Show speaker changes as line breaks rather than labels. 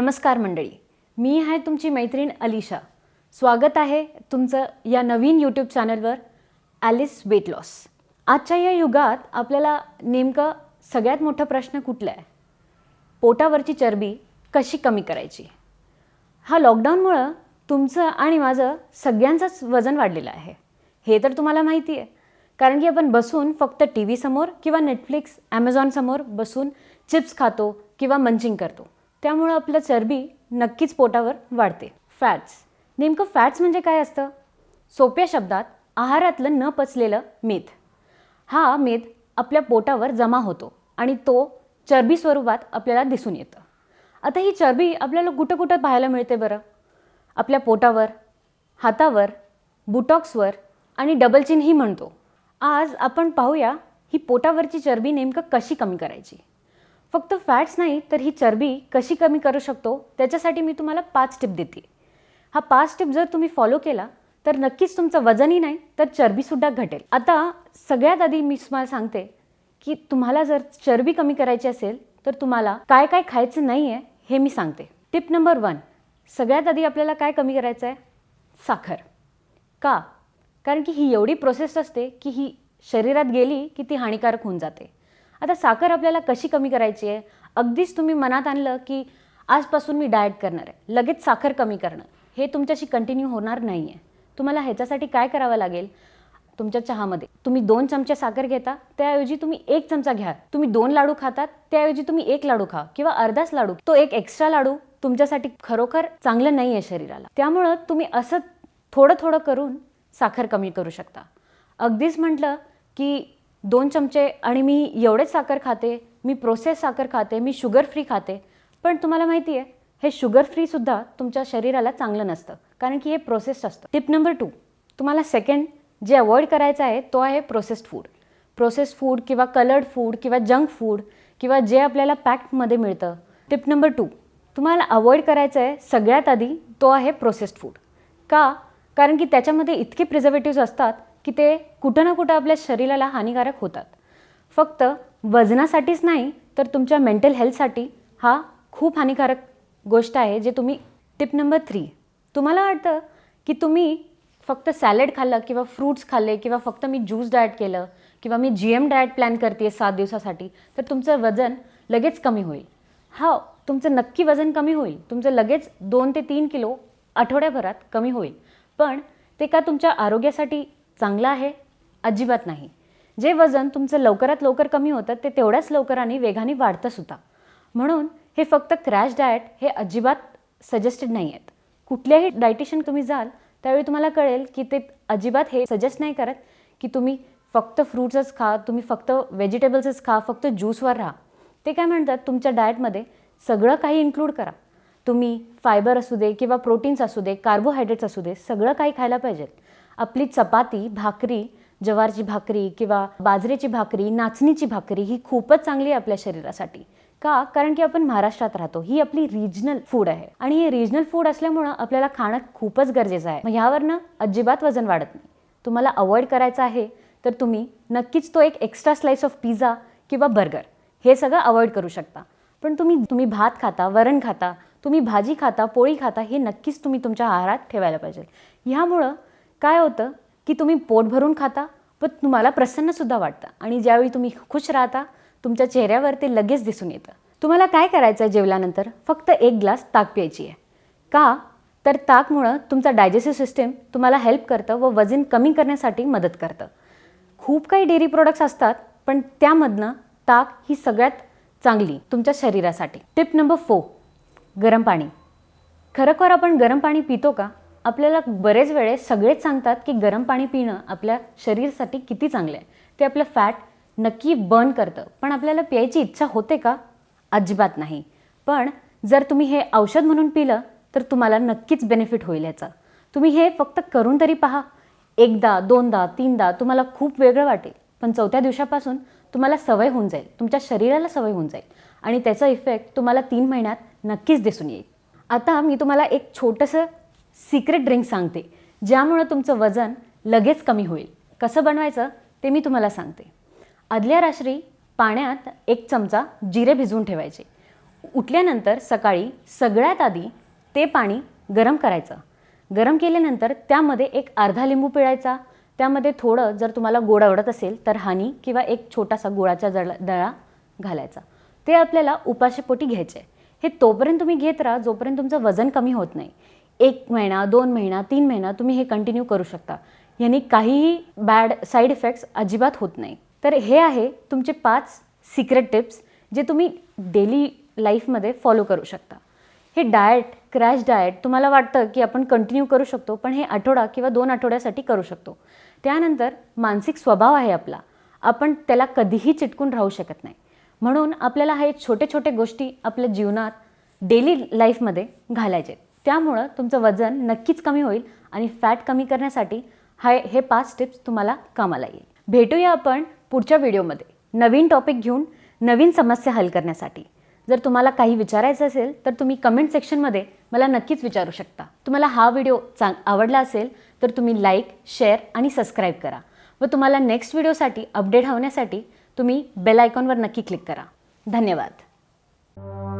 नमस्कार मंडळी. मी आहे तुमची मैत्रीण अलिशा. स्वागत आहे तुमचं या नवीन यूट्यूब चॅनलवर ॲलिस वेट लॉस आजच्या या युगात आपल्याला नेमकं सगळ्यात मोठा प्रश्न कुठला आहे? पोटावरची चरबी कशी कमी करायची? हा लॉकडाऊनमुळं तुमचं आणि माझं सगळ्यांचंच वजन वाढलेलं आहे. हे तर तुम्हाला माहिती आहे. कारण की आपण बसून फक्त टी व्हीसमोर किंवा नेटफ्लिक्स ॲमेझॉनसमोर बसून चिप्स खातो किंवा मंचिंग करतो. त्यामुळं आपलं चरबी नक्कीच पोटावर वाढते. फॅट्स नेमकं फॅट्स म्हणजे काय असतं? सोप्या शब्दात आहारातलं न पचलेलं मेद हा मेद आपल्या पोटावर जमा होतो आणि तो चरबी स्वरूपात आपल्याला दिसून येतं. आता ही चरबी आपल्याला कुठं कुठं पाहायला मिळते बरं? आपल्या पोटावर हातावर बुटॉक्सवर आणि डबल चिन्ही म्हणतो. आज आपण पाहूया ही पोटावरची चरबी नेमकं कशी कमी करायची? फक्त फॅट्स नाही तर ही चरबी कशी कमी करू शकतो त्याच्यासाठी मी तुम्हाला पाच टिप देते. हा पाच टिप जर तुम्ही फॉलो केला तर नक्कीच तुमचं वजनही नाही तर चरबीसुद्धा घटेल. आता सगळ्यात आधी मी तुम्हाला सांगते की तुम्हाला जर चरबी कमी करायची असेल तर तुम्हाला काय काय खायचं नाही आहे हे मी सांगते. टिप नंबर वन सगळ्यात आधी आपल्याला काय कमी करायचं आहे? साखर. का? कारण की ही एवढी प्रोसेस असते की ही शरीरात गेली की ती हानिकारक होऊन जाते. आता साखर आपल्याला कशी कमी करायची आहे? अगदीच तुम्ही मनात आणलं की आजपासून मी डाएट करणार आहे. लगेच साखर कमी करणं. हे तुमच्याशी कंटिन्यू होणार नाही आहे तुम्हाला ह्याच्यासाठी काय करावं लागेल? तुमच्या चहामध्ये. तुम्ही दोन चमचे साखर घेता त्याऐवजी तुम्ही एक चमचा घ्या. तुम्ही दोन लाडू खातात त्याऐवजी तुम्ही एक लाडू खा किंवा अर्धाच लाडू. तो एक एक्स्ट्रा लाडू तुमच्यासाठी खरोखर चांगलं नाही आहे शरीराला. त्यामुळं तुम्ही असं थोडं थोडं करून साखर कमी करू शकता. अगदीच म्हटलं की दोन चमचे आणि मी एवढेच साखर खाते मी प्रोसेस साखर खाते मी शुगर फ्री खाते. पण तुम्हाला माहिती आहे हे शुगर फ्रीसुद्धा तुमच्या शरीराला चांगलं नसतं कारण की हे प्रोसेस्ड असतं. टिप नंबर टू तुम्हाला सेकंड जे अवॉइड करायचं आहे तो आहे प्रोसेस्ड फूड प्रोसेस्ड फूड किंवा कलर्ड फूड किंवा जंक फूड किंवा जे आपल्याला पॅक्टमध्ये मिळतं. टिप नंबर टू तुम्हाला अवॉइड करायचं आहे सगळ्यात आधी तो आहे प्रोसेस्ड फूड का? कारण की त्याच्यामध्ये इतके प्रिझर्वेटिव्ह असतात की ते कुठं ना कुठं आपल्या शरीराला हानिकारक होतात. फक्त वजनासाठीच नाही तर तुमच्या मेंटल हेल्थसाठी हा खूप हानिकारक गोष्ट आहे जे तुम्ही टिप नंबर थ्री तुम्हाला वाटतं की तुम्ही फक्त सॅलड खाल्लं किंवा फ्रूट्स खाल्ले किंवा फक्त मी ज्यूस डाएट केलं किंवा मी जी एम डाएट प्लॅन करते सात दिवसासाठी तर तुमचं वजन लगेच कमी होईल. हा तुमचं नक्की वजन कमी होईल. तुमचं लगेच दोन ते तीन किलो आठवड्याभरात कमी होईल. पण ते का तुमच्या आरोग्यासाठी चांगलं आहे? अजिबात नाही. जे वजन तुमचं लवकरात लवकर कमी होतं ते तेवढ्याच लवकर आणि वेगाने वाढतं सुद्धा. म्हणून हे फक्त क्रॅश डाएट हे अजिबात सजेस्टेड नाही आहेत. कुठल्याही डायटिशियन तुम्ही जाल त्यावेळी तुम्हाला कळेल की ते अजिबात हे सजेस्ट नाही करत की तुम्ही फक्त फ्रूट्सच खा तुम्ही फक्त व्हेजिटेबल्सच खा फक्त ज्यूसवर राहा. ते काय म्हणतात? तुमच्या डाएटमध्ये सगळं काही इन्क्लूड करा. तुम्ही फायबर असू दे किंवा प्रोटीन्स असू दे कार्बोहायड्रेट्स असू दे सगळं काही खायला पाहिजे आपली चपाती भाकरी जवारची भाकरी किंवा बाजरीची भाकरी नाचणीची भाकरी ही खूपच चांगली आहे आपल्या शरीरासाठी. का? कारण की आपण महाराष्ट्रात राहतो. ही आपली रिजनल फूड आहे. आणि हे रिजनल फूड असल्यामुळं आपल्याला खाणं खूपच गरजेचं आहे. मग ह्यावरनं अजिबात वजन वाढत नाही. तुम्हाला अवॉइड करायचं आहे तर तुम्ही नक्कीच तो एक एक्स्ट्रा स्लाइस ऑफ पिझ्झा किंवा बर्गर हे सगळं अवॉइड करू शकता. पण तुम्ही तुम्ही भात खाता वरण खाता तुम्ही भाजी खाता पोळी खाता हे नक्कीच तुम्ही तुमच्या आहारात ठेवायला पाहिजे. ह्यामुळं काय होतं की तुम्ही पोट भरून खाता पण तुम्हाला प्रसन्नसुद्धा वाटतं. आणि ज्यावेळी तुम्ही खुश राहता तुमच्या चेहऱ्यावर ते लगेच दिसून येतं. तुम्हाला काय करायचं आहे जेवल्यानंतर? फक्त एक ग्लास ताक प्यायची आहे. का? तर ताकमुळं तुमचा डायजेस्टिव्ह सिस्टीम तुम्हाला हेल्प करतं व वजन कमी करण्यासाठी मदत करतं. खूप काही डेअरी प्रोडक्ट्स असतात पण त्यामधनं ताक ही सगळ्यात चांगली तुमच्या शरीरासाठी. टिप नंबर फोर गरम पाणी. खरोखर आपण गरम पाणी पितो का? आपल्याला बरेच वेळेस सगळेच सांगतात की गरम पाणी पिणं आपल्या शरीरासाठी किती चांगलं आहे. ते आपलं फॅट नक्की बर्न करतं. पण आपल्याला प्यायची इच्छा होते का? अजिबात नाही. पण जर तुम्ही हे औषध म्हणून पिलं तर तुम्हाला नक्कीच बेनिफिट होईल याचा. तुम्ही हे फक्त करून तरी पहा. एकदा दोनदा तीनदा तुम्हाला खूप वेगळं वाटेल. पण चौथ्या दिवसापासून तुम्हाला सवय होऊन जाईल. तुमच्या शरीराला सवय होऊन जाईल. आणि त्याचा इफेक्ट तुम्हाला तीन महिन्यात नक्कीच दिसून येईल. आता मी तुम्हाला एक छोटंसं सिक्रेट ड्रिंक सांगते ज्यामुळं तुमचं वजन लगेच कमी होईल. कसं बनवायचं ते मी तुम्हाला सांगते. आदल्या रात्री पाण्यात एक चमचा जिरे भिजवून ठेवायचे. उठल्यानंतर सकाळी सगळ्यात आधी ते पाणी गरम करायचं. गरम केल्यानंतर त्यामध्ये एक अर्धा लिंबू पिळायचा. त्यामध्ये थोडं जर तुम्हाला गोड आवडत असेल तर हानी किंवा एक छोटासा गोळाचा जळा दळा घालायचा. ते आपल्याला उपाशेपोटी घ्यायचे. हे तोपर्यंत तुम्ही घेत राहा जोपर्यंत तुमचं वजन कमी होत नाही. एक महिना दोन महिना तीन महिना तुम्ही हे कंटिन्यू करू शकता. यांनी काहीही बॅड साईड इफेक्ट्स अजिबात होत नाही. तर हे आहे तुमचे पाच सिक्रेट टिप्स जे तुम्ही डेली लाईफमध्ये फॉलो करू शकता. हे डाएट क्रॅश डाएट तुम्हाला वाटतं की आपण कंटिन्यू करू शकतो पण हे आठवडा किंवा दोन आठवड्यासाठी करू शकतो. त्यानंतर मानसिक स्वभाव आहे आपला. आपण त्याला कधीही चिटकून राहू शकत नाही. म्हणून आपल्याला हे छोटे छोटे गोष्टी आपल्या जीवनात डेली लाईफमध्ये घालायचे त्यामुळं तुमचं वजन नक्कीच कमी होईल आणि फॅट कमी करण्यासाठी हा हे पाच टिप्स तुम्हाला कामाला येईल. भेटूया आपण पुढच्या व्हिडिओमध्ये. नवीन टॉपिक घेऊन नवीन समस्या हल करण्यासाठी. जर तुम्हाला काही विचारायचं असेल तर तुम्ही कमेंट सेक्शनमध्ये मला नक्कीच विचारू शकता. तुम्हाला हा व्हिडिओ चांग आवडला असेल तर तुम्ही लाईक शेअर आणि सबस्क्राईब करा. व तुम्हाला नेक्स्ट व्हिडिओसाठी अपडेट होण्यासाठी तुम्ही बेल आयकॉनवर नक्की क्लिक करा. धन्यवाद.